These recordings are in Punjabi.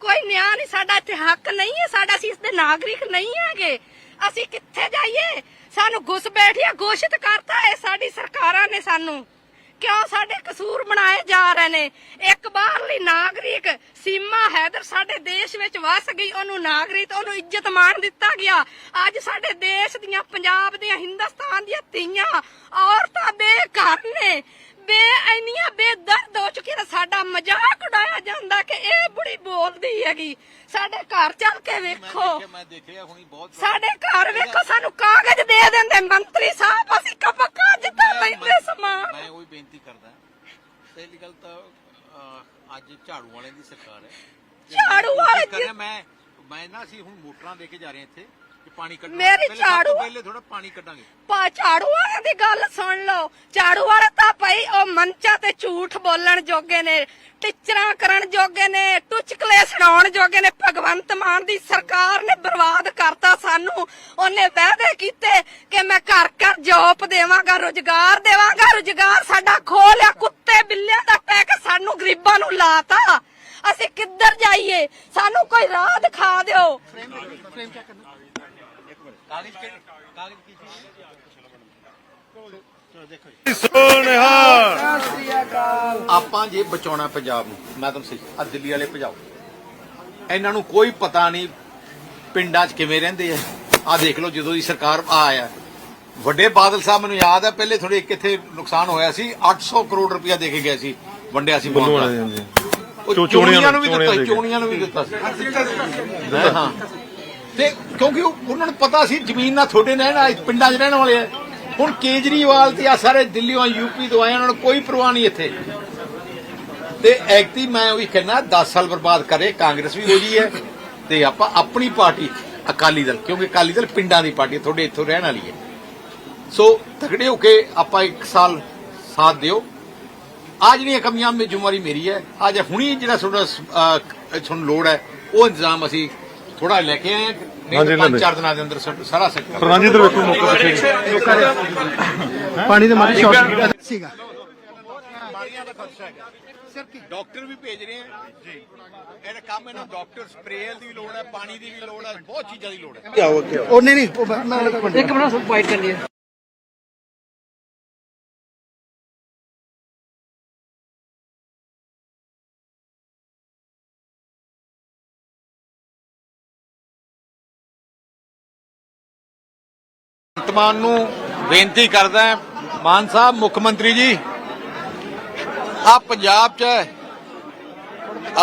ਕੋਈ ਨਿਆਂ ਨਹੀਂ, ਸਾਡਾ ਇੱਥੇ ਹੱਕ ਨਹੀਂ ਹੈ, ਸਾਡਾ ਅਸੀਂ ਇਸ ਦੇ ਨਾਗਰਿਕ ਨਹੀਂ ਹੈਗੇ। ਅਸੀਂ ਕਿੱਥੇ ਜਾਈਏ? ਸਾਨੂੰ ਘੁਸ ਬੈਠਿਆ ਘੋਸ਼ਿਤ ਕਰਤਾ ਹੈ ਸਾਡੀ ਸਰਕਾਰਾਂ ਨੇ ਸਾਨੂੰ। ਕਿਉਂ ਸਾਡੇ ਕਸੂਰ ਬਣਾਏ ਜਾ ਰਹੇ ਨੇ? ਇੱਕ ਬਾਹਰਲੀ ਨਾਗਰਿਕ ਸੀਮਾ ਹੈਦਰ ਸਾਡੇ ਦੇਸ਼ ਵਿੱਚ ਵਸ ਗਈ, ਉਹਨੂੰ ਨਾਗਰਿਕ, ਉਹਨੂੰ ਇੱਜ਼ਤ ਮਾਣ ਦਿੱਤਾ ਗਿਆ। ਅੱਜ ਸਾਡੇ ਦੇਸ਼ ਦੀਆਂ, ਪੰਜਾਬ ਦੀਆਂ, ਹਿੰਦੁਸਤਾਨ ਦੀਆਂ ਧੀਆਂ ਔਰਤਾਂ ਬੇਘਰ ਨੇ। ਬੇ ਇੰਨੀਆਂ ਬੇਦਰਦ ਹੋ ਚੁੱਕੀਆਂ ਨੇ ਸਾਡਾ ਮਜ਼ਾਕ ਉਡਾਇਆ ਜਾਂਦਾ ਕਿ ਇਹ ਬੁੜੀ ਬੋਲਦੀ ਹੈਗੀ। ਸਾਡੇ ਘਰ ਚੱਲ ਕੇ ਵੇਖੋ। ਮੈਂ ਦੇਖਿਆ ਹੁਣੀ ਬਹੁਤ ਸਾਡੇ ਘਰ ਵੇਖੋ ਸਾਨੂੰ ਕਾਗਜ਼ ਦੇ ਦਿੰਦੇ ਮੰਤਰੀ ਸਾਹਿਬ ਅਸੀਂ ਕਪਕਾ ਜਿੱਦਾਂ ਲੈਂਦੇ ਸਮਾਨ। ਮੈਂ ਉਹੀ ਬੇਨਤੀ ਕਰਦਾ। ਪਹਿਲੀ ਗੱਲ ਤਾਂ ਅੱਜ ਝਾੜੂ ਵਾਲਿਆਂ ਦੀ ਸਰਕਾਰ ਹੈ। ਝਾੜੂ ਵਾਲੇ ਕਰਿਆ ਮੈਂ ਮੈਂ ਨਾ ਅਸੀਂ ਹੁਣ ਮੋਟਰਾਂ ਦੇ ਕੇ ਜਾ ਰਹੇ ਇੱਥੇ ਕਿ ਪਾਣੀ ਕੱਢਣਾ ਮੇਰੀ ਝਾੜੂ- ਪਹਿਲੇ ਥੋੜਾ ਪਾਣੀ ਕੱਢਾਂਗੇ। ਪਾ ਝਾੜੂ ਵਾਲਿਆਂ ਦੀ ਗੱਲ ਸੁਣ ਲਓ। ਝਾੜੂ ਵਾਲੇ ਭਾਈ, ਉਹ ਮੰਚਾਂ ਤੇ ਝੂਠ ਬੋਲਣ ਜੋਗੇ ਨੇ, ਟਿਚਰਾਂ ਕਰਨ ਜੋਗੇ ਨੇ ਟੁਚਕਲੇ ਸੁਣਾਉਣ ਜੋਗੇ ਨੇ, ਭਗਵੰਤ ਮਾਨ ਦੀ ਸਰਕਾਰ ਨੇ ਬਰਬਾਦ ਕਰਤਾ ਸਾਨੂੰ। ਉਹਨੇ ਵਾਅਦੇ ਕੀਤੇ ਕਿ ਮੈਂ ਘਰ ਘਰ ਜੋਬ ਦੇਵਾਂਗਾ, ਰੁਜ਼ਗਾਰ ਦੇਵਾਂਗਾ, ਰੁਜ਼ਗਾਰ ਸਾਡਾ ਖੋਹ ਲਿਆ ਕੁੱਤੇ ਬਿੱਲਿਆਂ ਦਾ ਟੈਕ ਸਾਨੂੰ ਗਰੀਬਾਂ ਨੂੰ ਲਾਤਾ। ਅਸੀਂ ਕਿੱਧਰ ਜਾਈਏ? ਸਾਨੂੰ ਕੋਈ ਰਾਹ ਦਿਖਾ ਦਿਓ। ਕਾਗਜ਼ ਕਾਗਜ਼ ਕੀ ਆਪਾਂ ਜੇ ਬਚਾਉਣਾ ਪੰਜਾਬ ਨੂੰ ਮੈਂ ਤੁਹਾਨੂੰ ਸਹੀ ਆ ਦਿੱਲੀ ਵਾਲੇ ਭਜਾਓ। ਇਹਨਾਂ ਨੂੰ ਕੋਈ ਪਤਾ ਨਹੀਂ ਪਿੰਡਾਂ 'ਚ ਕਿਵੇਂ ਰਹਿੰਦੇ ਆ। ਆ ਦੇਖ ਲਓ ਜਦੋਂ ਦੀ ਸਰਕਾਰ ਆਇਆ। ਵੱਡੇ ਬਾਦਲ ਸਾਹਿਬ ਮੈਨੂੰ ਯਾਦ ਹੈ ਪਹਿਲੇ ਥੋੜੇ ਕਿੱਥੇ ਨੁਕਸਾਨ ਹੋਇਆ ਸੀ 800 ਕਰੋੜ ਰੁਪਇਆ ਦੇ ਕੇ ਗਏ ਸੀ ਵੰਡਿਆ ਸੀ ਉਹ ਚੋਣੀਆਂ ਨੂੰ ਵੀ ਦਿੱਤਾ ਸੀ। ਚੋਣੀਆਂ ਨੂੰ ਵੀ ਦਿੱਤਾ ਸੀ। ਹਾਂ। ਤੇ ਕਿਉਂਕਿ ਉਹ- ਉਹਨਾਂ ਨੂੰ ਪਤਾ ਸੀ ਜ਼ਮੀਨ ਨਾਲ ਤੁਹਾਡੇ ਨਾਲ ਨਾ ਪਿੰਡਾਂ 'ਚ ਰਹਿਣ ਵਾਲੇ ਆ। ਹੁਣ ਕੇਜਰੀਵਾਲ ਤੇ ਆ ਸਾਰੇ ਦਿੱਲੀੋਂ ਯੂਪੀ ਤੋਂ ਆਏ ਉਹਨਾਂ ਨੂੰ ਕੋਈ ਪਰਵਾਹ ਨਹੀਂ ਇੱਥੇ। ਤੇ ਐਕਟੀ ਮੈਂ ਉਹੀ ਕਹਿੰਦਾ 10 ਸਾਲ ਬਰਬਾਦ ਕਰੇ, ਕਾਂਗਰਸ ਵੀ ਹੋ ਗਈ ਹੈ, ਤੇ ਆਪਾਂ ਆਪਣੀ ਪਾਰਟੀ, ਅਕਾਲੀ ਦਲ, ਕਿਉਂਕਿ ਅਕਾਲੀ ਦਲ ਪਿੰਡਾਂ ਦੀ ਪਾਰਟੀ ਤੁਹਾਡੇ ਇੱਥੋਂ ਰਹਿਣ ਵਾਲੀ ਹੈ। ਸੋ ਤਕੜੇ ਹੋ ਕੇ ਆਪਾਂ ਇੱਕ ਸਾਲ ਸਾਥ ਦਿਓ। ਆ ਜਿਹੜੀਆਂ ਕਮੀਆਂ ਮੇ ਜ਼ਿੰਮੇਵਾਰੀ ਮੇਰੀ ਹੈ ਅੱਜ ਹੁਣੀ ਜਿਹੜਾ ਤੁਹਾਡਾ ਤੁਹਾਨੂੰ ਲੋੜ ਹੈ, ਉਹ ਇੰਤਜ਼ਾਮ ਅਸੀਂ ਥੋੜਾ ਲੈ ਕੇ ਆਏ ਹਾਂ। ਹਾਂਜੀ, ਪੰਜ ਲੈ ਚਾਰ ਦਿਨਾਂ ਦੇ ਅੰਦਰ ਸਾਰਾ ਸੈਕਟਰ ਪ੍ਰਧਾਨ ਜੀ ਇੱਧਰ ਵੇਖੋ ਮੌਕਾ ਪਿੱਛੇ ਪਾਣੀ ਦੇ ਮਾਰੀ ਸ਼ਾਰਟ ਸੀਗਾ। ਬਿਮਾਰੀਆਂ ਦਾ ਖਦਸ਼ਾ ਹੈਗਾ। ਡਾਕਟਰ ਵੀ ਭੇਜ ਰਹੇ ਆ। ਜੀ। ਇਹਦਾ ਕੰਮ ਇਹਨਾਂ ਡਾਕਟਰ ਸਪਰੇਅ ਦੀ ਵੀ ਲੋੜ ਹੈ ਪਾਣੀ ਦੀ ਵੀ ਲੋੜ ਹੈ ਬਹੁਤ ਚੀਜ਼ਾਂ ਦੀ ਲੋੜ ਹੈ। ਉਹਨੇ ਨਹੀਂ ਉਹ ਮੈਂ ਇੱਕ ਮਿੰਟ ਇੱਕ ਮਿੰਟ ਵਾਈਟ ਕਰ ਲਿਆ ਭਗਵੰਤ ਮਾਨ ਨੂੰ ਬੇਨਤੀ ਕਰਦਾ ਮਾਨ ਸਾਹਿਬ, ਮੁੱਖ ਮੰਤਰੀ ਜੀ, ਆ ਪੰਜਾਬ 'ਚ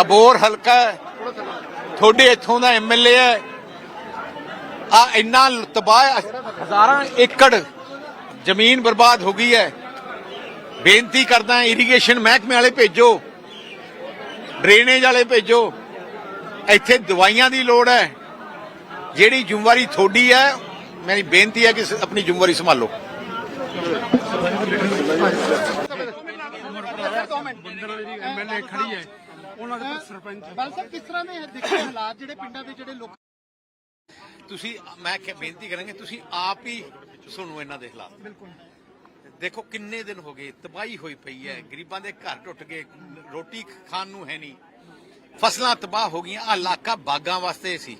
ਅਬੋਰ ਹਲਕਾ ਤੁਹਾਡੇ ਇੱਥੋਂ ਦਾ ਐਮਐਲਏ ਹੈ, ਆ ਇੰਨਾ ਤਬਾਹ ਹਜ਼ਾਰਾਂ ਏਕੜ ਜ਼ਮੀਨ ਬਰਬਾਦ ਹੋ ਗਈ ਹੈ। ਬੇਨਤੀ ਕਰਦਾ ਇਰੀਗੇਸ਼ਨ ਮਹਿਕਮੇ ਵਾਲੇ ਭੇਜੋ, ਡਰੇਨੇਜ ਵਾਲੇ ਭੇਜੋ, ਇੱਥੇ ਦਵਾਈਆਂ ਦੀ ਲੋੜ ਹੈ, ਜਿਹੜੀ ਜ਼ਿੰਮੇਵਾਰੀ ਤੁਹਾਡੀ ਹੈ ਮੇਰੀ ਬੇਨਤੀ ਹੈ ਕਿ ਆਪਣੀ ਜ਼ਿੰਮੇਵਾਰੀ ਸੰਭਾਲੋ। ਐਮਐਲਏ ਖੜੀ ਹੈ ਉਹਨਾਂ ਦੇ ਸਰਪੰਚ ਬਲ ਸਾਹਿਬ ਕਿਸ ਤਰ੍ਹਾਂ ਦੇ ਦੇਖੇ ਹਾਲਾਤ ਜਿਹੜੇ ਪਿੰਡਾਂ ਦੇ ਜਿਹੜੇ ਲੋਕ ਤੁਸੀਂ ਮੈਂ ਕਿ ਬੇਨਤੀ ਕਰਾਂਗੇ ਤੁਸੀਂ ਆਪ ਹੀ ਸੁਣੋ ਇਹਨਾਂ ਦੇ ਹਾਲਾਤ। ਬਿਲਕੁਲ। ਦੇਖੋ ਕਿੰਨੇ ਦਿਨ ਹੋ ਗਏ ਤਬਾਹੀ ਹੋਈ ਪਈ ਹੈ ਗਰੀਬਾਂ ਦੇ ਘਰ ਟੁੱਟ ਗਏ ਰੋਟੀ ਖਾਣ ਨੂੰ ਹੈ ਨਹੀਂ। ਫਸਲਾਂ ਤਬਾਹ ਹੋ ਗਈਆਂ ਆ ਇਲਾਕਾ ਬਾਗਾਂ ਵਾਸਤੇ ਸੀ।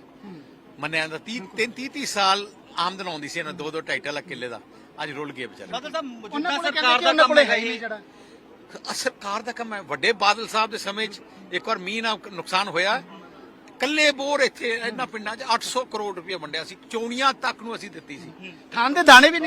ਮੰਨਿਆ ਜਾਂਦਾ 30 30 30 ਸਾਲ ਆਮਦਨ ਆਉਂਦੀ ਸੀ ਇਹਨਾਂ ਦੋ ਦੋ ਢਾਈ ਢਾਈ ਲੱਖ ਕਿੱਲੇ ਦਾ। ਅੱਜ ਰੁਲ ਗਏ ਵਿਚਾਰੇ ਉਹਨਾਂ ਕੋਲੇ ਸਰਕਾਰ ਦਾ ਕੰਮ ਹੈ ਹੀ ਨਹੀਂ ਜਿਹੜਾ। ਸਰਕਾਰ ਦਾ ਕੰਮ ਹੈ। ਵੱਡੇ ਬਾਦਲ ਸਾਹਿਬ ਦੇ ਸਮੇਂ 'ਚ ਇੱਕ ਵਾਰ ਮੀਂਹ ਨਾਲ ਨੁਕਸਾਨ ਹੋਇਆ। ਕੱਲੇ ਬੋਰ ਇੱਥੇ ਇਹਨਾਂ ਪਿੰਡਾਂ 'ਚ 800 ਕਰੋੜ ਰੁਪਏ ਵੰਡਿਆ ਸੀ। ਚੋਣੀਆਂ ਤੱਕ ਨੂੰ ਅਸੀਂ ਦਿੱਤੀ ਸੀ। ਥਾਂ ਦੇ ਦਾਣੇ ਵੀ ਨਹੀਂ